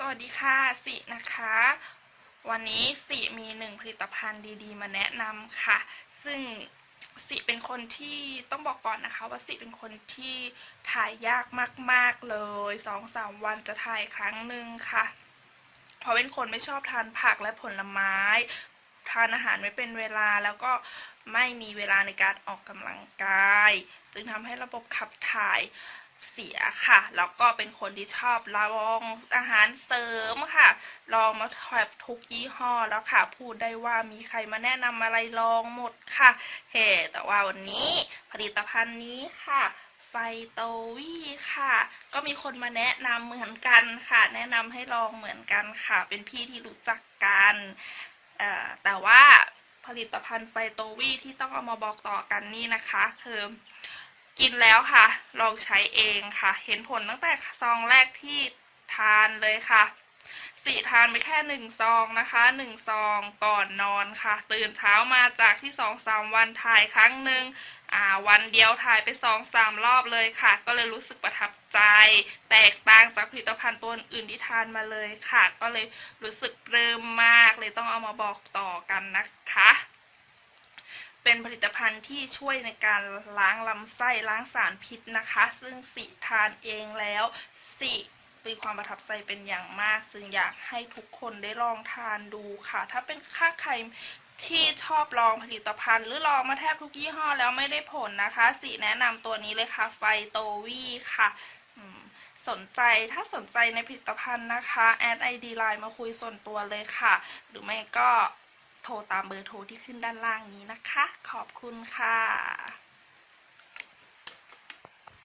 สวัสดีค่ะสินะคะ วันนี้สิมีหนึ่งผลิตภัณฑ์ดีๆ มาแนะนำค่ะ ซึ่งสิเป็นคนที่ต้องบอกก่อนนะคะ ว่าสิเป็นคนที่ถ่ายยากมาก ๆเลยสองสามวันจะถ่ายครั้งหนึ่งค่ะ เพราะเป็นคนไม่ชอบทานผักและผลไม้ ทานอาหารไม่เป็นเวลาแล้วก็ไม่มีเวลาในการออกกำลังกาย จึงทำให้ระบบขับถ่าย เสียค่ะ แล้วก็เป็นคนที่ชอบลองอาหารเสริมค่ะ ลองมาแทบทุกยี่ห้อแล้วค่ะ พูดได้ว่ามีใครมาแนะนำอะไรลองหมดค่ะ เฮ้แต่ว่าวันนี้ผลิตภัณฑ์นี้ค่ะไฟโตวี่ค่ะ ก็มีคนมาแนะนำเหมือนกันค่ะ แนะนำให้ลองเหมือนกันค่ะ เป็นพี่ที่รู้จักกันแต่ว่าผลิตภัณฑ์ไฟโตวี่ที่ต้องเอามาบอกต่อกันนี่นะคะ คือ กินแล้วค่ะ ลองใช้เองค่ะ เห็นผลตั้งแต่ซองแรกที่ทานเลยค่ะสีทานไปแค่หนึ่งซองนะคะหนึ่งซองก่อนนอนค่ะ ตื่นเช้ามาจากที่สองสามวันถ่ายครั้งหนึ่งอ่าวันเดียวถ่ายไปสองสามรอบเลยค่ะ ก็เลยรู้สึกประทับใจ แตกต่างจากผลิตภัณฑ์ตัวอื่นที่ทานมาเลยค่ะ ก็เลยรู้สึกเริ่มมากเลยต้องเอามาบอกต่อกันนะคะ เป็นผลิตภัณฑ์ที่ช่วยในการล้างลำไส้ล้างสารพิษนะคะ ซึ่งสิทานเองแล้วสิมีความประทับใจเป็นอย่างมาก จึงอยากให้ทุกคนได้ลองทานดูค่ะ ถ้าเป็นค่าใครที่ชอบลองผลิตภัณฑ์ หรือลองมาแทบทุกยี่ห้อแล้วไม่ได้ผลนะคะสิแนะนำตัวนี้เลยค่ะไฟโตวีค่ะสนใจถ้าสนใจในผลิตภัณฑ์นะคะแอดไอดีไลน์มาคุยส่วนตัวเลยค่ะ หรือไม่ก็ โทรตามเบอร์โทรที่ขึ้นด้านล่างนี้นะคะ ขอบคุณค่ะ